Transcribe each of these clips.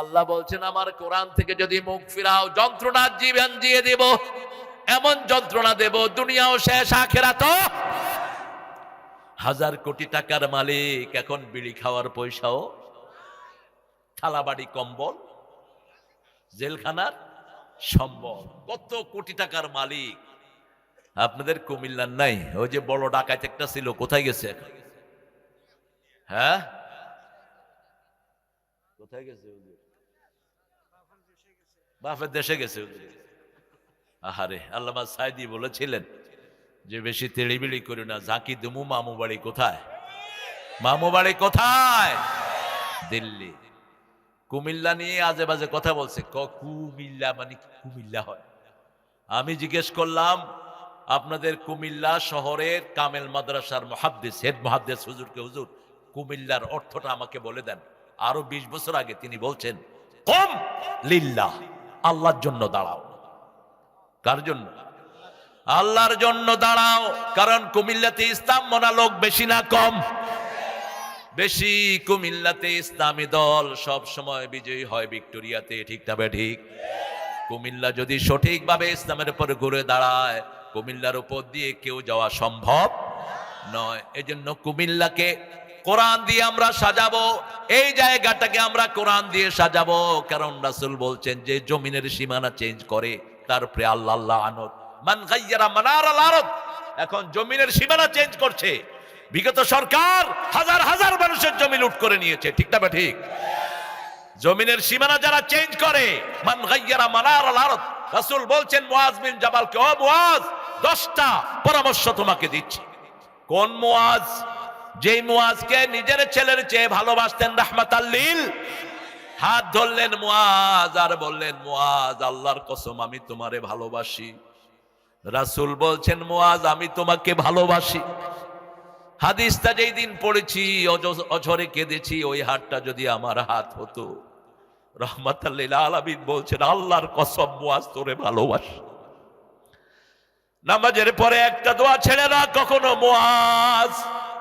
আল্লাহ বলছেন, আমার কোরআন থেকে যদি মুখ ফিরাও, যন্ত্রণা জীবন দিয়ে দেব এমন যন্ত্রণা দেব, দুনিয়াও শেষ আখেরা তো হাজার কোটি টাকার মালিক, এখন বিড়ি খাওয়ার পয়সাও থালাবাড়ি কম্বল, জেলখানার সম্বল, কত কোটি টাকার মালিক আপনাদের কুমিল্লার নাই, ওই যে বড় ডাকাত একটা ছিল, কোথায় গেছে? হ্যাঁ কোথায় গেছে? বাপের দেশে গেছে। আহারে, আল্লামা সাইদি বলেছিলেন যে বেশি তেড়িবিড়ি করি না, ঝাঁকি দুমু মামু বাড়ি কোথায়? মামু বাড়ি কোথায়? দিল্লি। কুমিল্লা নিয়ে আজে বাজে কথা বলছে। ক, কুমিল্লা মানে কুমিল্লা হয়। আমি জিজ্ঞেস করলাম, আপনাদের কুমিল্লা শহরের কামেল মাদ্রাসার মহাদ্দেশ হেড মহাদ্দেশ হুজুরকে, হুজুর, কুমিল্লার অর্থটা আমাকে বলে দেন। আরও ২০ বছর আগে তিনি বলছেন, কম লিল্লাহ। আল্লাহর জন্য দাঁড়াও। কার জন্য? আল্লাহর জন্য দাঁড়াও, কারণ কুমিল্লাতে ইসলাম মনা লোক বেশি না কম। বেশি কুমিল্লাতে ইসলামী দল সব সময় বিজয়ী হয় ভিক্টোরিয়াতে, ঠিক না ঠিক? কুমিল্লা যদি সঠিকভাবে ইসলামের উপর ঘুরে দাঁড়ায়, কুমিল্লার উপর দিয়ে কেউ যাওয়া সম্ভব নয়। এজন্য কুমিল্লাকে কোরআন দিয়ে আমরা সাজাবো, এই জায়গাটাকে আমরা কোরআন দিয়ে সাজাবো। কারণ রাসুল বলছেন যে জমিনের সীমানা চেঞ্জ করে, তারপরে আল্লাহ আল্লাহ আনত মান গাইয়ারা মানার এখন জমিনের সীমানা চেঞ্জ করছে। বিগত সরকার হাজার হাজার মানুষের জমি লুট করে নিয়েছে, ঠিক না ঠিক জমিনের সীমানা যারা চেঞ্জ করে, মান গাইয়ারা মানার আরদ। রাসূল বলছেন, মুআজ বিন জাবালকে, ও মুআজ 10টা পরামর্শ তোমাকে দিচ্ছি। কোন মুআজ? যেই মুআজকে নিজের ছেলের চেয়ে ভালোবাসতেন রাহমাত আল্লিল হাত ধরলেন মুআজ আর বললেন মুআজ আল্লাহর কসম, আমি তোমারে ভালোবাসি। রাসূল বলছেন মুআজ আমি তোমাকে ভালোবাসি। হাদিসটা যেই দিন পড়েছি অঝরে কেঁদেছি, ওই হাতটা যদি আমার হাত হতো। রহমাতাল্লিল আলামিন বলছেন, আল্লাহর কসম মুআজ তোরে ভালোবাসি। নামাজের পরে একটা দোয়া ছেড়ে না কখনো মুআজ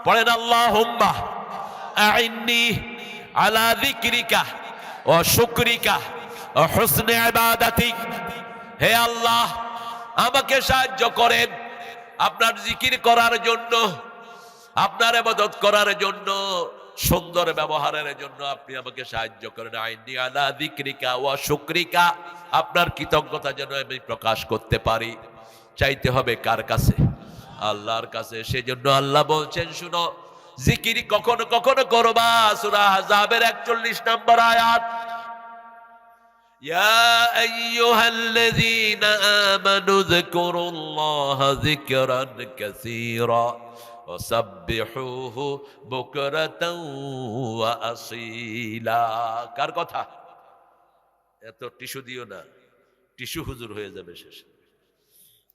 পড়েন আল্লাহ হুম্মা আইন্নি আলা যিকরিকা ও শুকরিকা ও হে আল্লাহ, আমাকে সাহায্য করেন আপনার জিকির করার জন্য, আপনার এবাদত করার জন্য, সুন্দর ব্যবহারের জন্য আপনি আমাকে সাহায্য করেন। আইনি আলা দিক্রিকা ও শুক্রিকা, আপনার কৃতজ্ঞতা যেন আমি প্রকাশ করতে পারি। চাইতে হবে কার কাছে? আল্লাহর কাছে সেজন্য আল্লাহ বলছেন শুনো জিকির কখনো কখনো করবা সূরা আহজাবের 41 নম্বর আয়াত يا أيها الذين آمنوا اذكروا الله ذكرا كثيرا وسبحوه بكرة وأصيلا কার কথা এত টিস্যু দিও না টিস্যু হুজুর হয়ে যাবে শেষ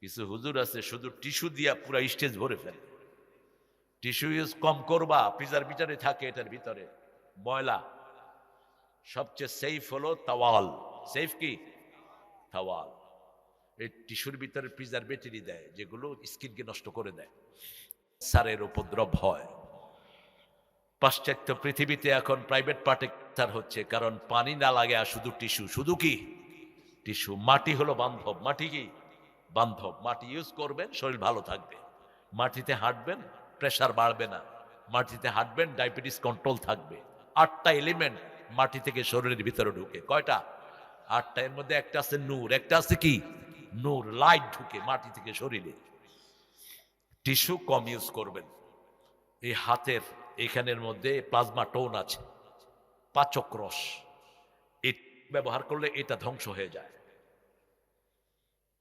কিছু হুজুর আছে, শুধু টিস্যু দিয়া পুরা স্টেজ ভরে ফেলে। টিস্যু ইউজ কম করবা পিজার ভিতরে থাকে এটার ভিতরে, ময়লা। সবচেয়ে সেফ হলো তাওয়াল সেফ কি? তাওয়াল এই টিস্যুর ভিতরে প্রিজারভেটিভ দেয়, যেগুলো স্কিনকে নষ্ট করে দেয়। সারের উপদ্রব হয়। পাশ্চাত্য পৃথিবীতে এখন প্রাইভেট পার্টেক্টার হচ্ছে, কারণ পানি না লাগে আর শুধু টিস্যু। শুধু কি? টিস্যু। মাটি হলো বান্ধব। মাটি কি? বান্ধব, মাটি ইউজ করবেন, শরীর ভালো থাকবে। মাটিতে হাঁটবেন প্রেশার বাড়বে না। মাটিতে হাঁটবেন ডায়াবেটিস কন্ট্রোল থাকবে। আটটা এলিমেন্ট মাটি থেকে শরীরের ভিতরে ঢুকে। কয়টা? আটটা এর মধ্যে একটা আছে নূর, একটা আছে কি? নূর লাইট ঢুকে মাটি থেকে শরীরে। টিস্যু কম ইউজ করবেন। এই হাতের, এখানের মধ্যে প্লাজমা টোন আছে। পাচক রস। ব্যবহার করলে এটা ধ্বংস হয়ে যায়।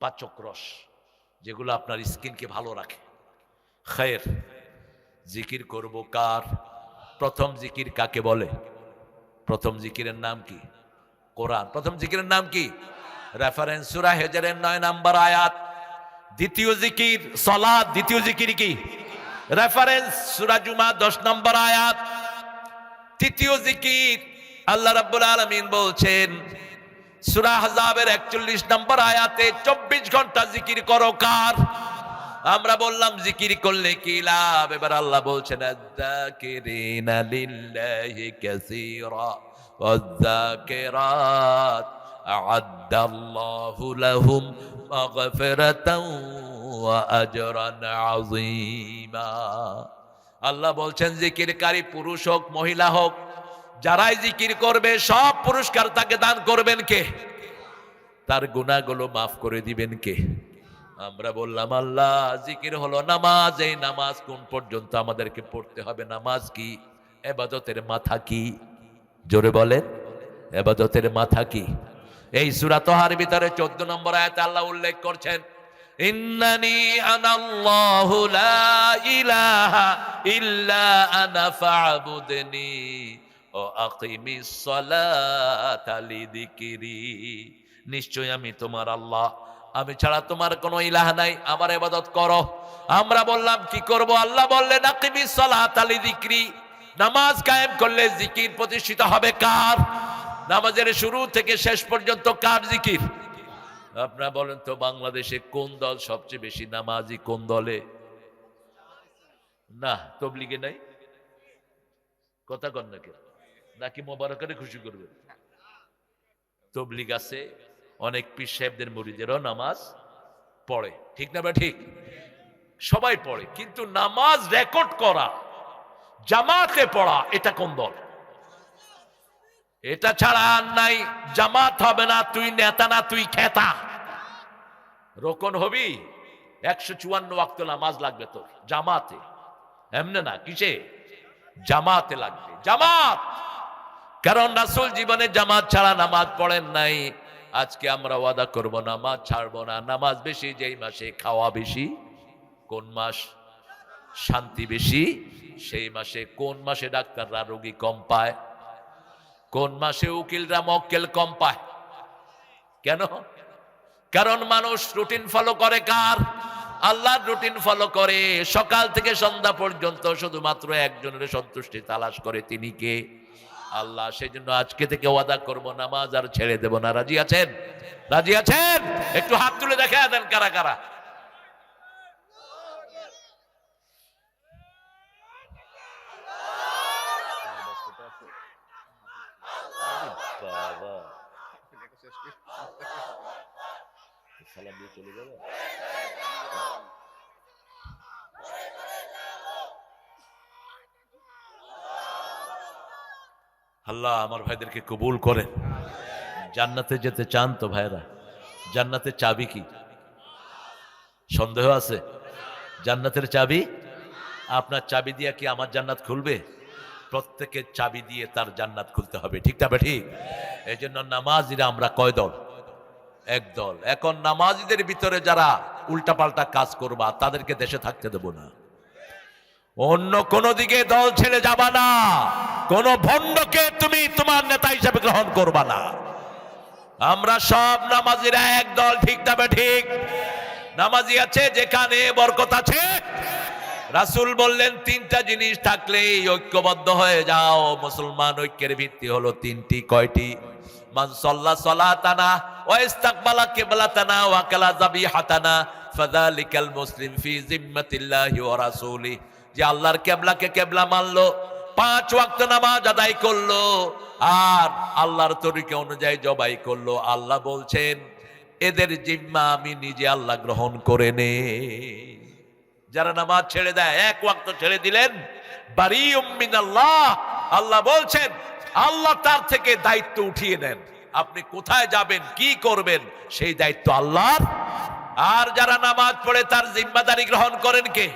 পাচক রস, যেগুলো আপনার স্কিনকে ভালো রাখে। খের জিকির করব কার? প্রথম জিকির কাকে বলে? প্রথম জিকিরের নাম কি? কোরআন। প্রথম জিকিরের নাম কি? রেফারেন্স সুরা হেজারের নয় নাম্বার আয়াত। দ্বিতীয় জিকির সলাদ, দ্বিতীয় জিকির কি? রেফারেন্স সুরা জুমা দশ নম্বর আয়াত। তৃতীয় জিকির, আল্লাহ রাব্বুল আলামিন বলছেন সুরা হাজাবের একচল্লিশ নম্বর আয়াতে চব্বিশ ঘণ্টা জিকির করো কার? আমরা বললাম, জিকির করলে কি লাভ? এবার আল্লাহ বলছেন আল্লাহ বলছেন জিকির কারি পুরুষ হোক, মহিলা হোক যারাই জিকির করবে, সব পুরস্কার তাকে দান করবেন কে? তার গুণাগুলো মাফ করে দিবেন কে? আমরা বললাম, আল্লাহ, জিকির হলো নামাজ, এই নামাজ কোন পর্যন্ত আমাদেরকে পড়তে হবে? নামাজ কি? এবাদতের মাথা কি? জোরে বলেন, এবাদতের মাথা কি? এই সূরা তোহার ভিতরে চোদ্দ নম্বর আয়াত আল্লাহ উল্লেখ করছেন, ইন্নানি ইল্লা আনা ফা'বুদনি। ও সালাতা লিযিকরি নিশ্চয় আমি তোমার আল্লাহ। আমি ছাড়া তোমার কোনো ইলাহ নাই, আমার এবাদত করো। আমরা বললাম, কি করব? আল্লাহ বললেন সালাতা লিযিকরি নামাজ কায়েম করলে জিকির প্রতিষ্ঠিত হবে কার? নামাজের শুরু থেকে শেষ পর্যন্ত কার জিকির? আপনারা বলেন তো, বাংলাদেশে কোন দল সবচেয়ে বেশি নামাজি কোন দলে? না, তবলিগে নাই? কথা কন না কেন নাকি মোবারকারে খুশি করবে? তবলিগ আছে, অনেক পীর সাহেবদের মুরিদেরও নামাজ পড়ে। ঠিক না বা ঠিক? সবাই পড়ে, কিন্তু নামাজ রেকর্ড করা, জামাতে পড়া, এটা কোন দল? এটা ছাড়া আর নাই, জামাত হবে না, তুই নেতা না, তুই খেতা। রোকন হবি, একশো চুয়ান্ন ওয়াক্ত নামাজ লাগবে তোর, জামাতে। এমনে না, কিসে? জামাতে লাগবে, জামাত! কারণ রাসুল জীবনে জামাত ছাড়া নামাজ পড়েন নাই। আজকে আমরা ওয়াদা করব, নামাজ ছাড়ব না। নামাজ বেশি, যেই মাসে খাওয়া বেশি, কোন মাস শান্তি বেশি, সেই মাসে কোন মাসে ডাক্তাররা রোগী কম পায়, কোন মাসে উকিলরা মক্কেল কম পায়। কেন? কারণ মানুষ রুটিন ফলো করে কার? আল্লাহর রুটিন ফলো করে। সকাল থেকে সন্ধ্যা পর্যন্ত শুধুমাত্র একজনের সন্তুষ্টি তালাশ করে তিনি কে? আল্লাহ সেই জন্য আজকে থেকে ওয়াদা করব, নামাজ আর ছেড়ে দেব না। রাজি আছেন? রাজি আছেন? একটু হাত তুলে দেখা দেন কারা কারা। সালাম দিয়ে চলে যাবে আল্লাহ আমার ভাইদেরকে কবুল করেন। জান্নাতে যেতে চান তো ভাইরা জান্নাতের চাবি কি? সন্দেহ আছে? জান্নাতের চাবি? আপনার চাবি দিয়ে কি আমার জান্নাত খুলবে? প্রত্যেকের চাবি দিয়ে তার জান্নাত খুলতে হবে। ঠিক তবে ঠিক? এই জন্য নামাজিরা আমরা কয় দল? এক দল। এখন নামাজিদের ভিতরে যারা উল্টাপাল্টা কাজ করবা, তাদেরকে দেশে থাকতে দেব না। অন্য কোন দিকে দল ছেড়ে যাবা না। কোন ভণ্ডকে তুমি তোমার নেতা হিসেবে গ্রহণ করবা না। আমরা সব নামাজিরা এক দল, ঠিক তবে ঠিক? নামাজি আছে, যেখানে বরকত আছে। রাসূল বললেন, তিনটা জিনিস থাকলে ঐক্যবদ্ধ হয়ে যাও। মুসলমান ঐক্যের ভিত্তি হলো তিনটি, কয়টি? মান সাল্লা সালাতানা ওয়া ইস্তাকবালা কিবলাতানা ওয়া কালা যাবিহাতানা ফাযালিকাল মুসলিম যে আল্লাহর কেবলাকে কেবলা মানলো পাঁচ ওয়াক্ত নামাজ আদায় করল আর আল্লাহর তরিকা অনুযায়ী জবাই করল। আল্লাহ বলছেন, এদের জিম্মা আমি নিজে আল্লাহ গ্রহণ করে নে যারা নামাজ ছেড়ে দেয়, এক ওয়াক্ত ছেড়ে দিলেন বাড়ি উম্মিন আল্লাহ আল্লাহ বলছেন, আল্লাহ তার থেকে দায়িত্ব উঠিয়ে নেন। আপনি কোথায় যাবেন, কি করবেন, সেই দায়িত্ব আল্লাহর। আর যারা নামাজ পড়ে তার জিম্মাদারি গ্রহণ করেন কে?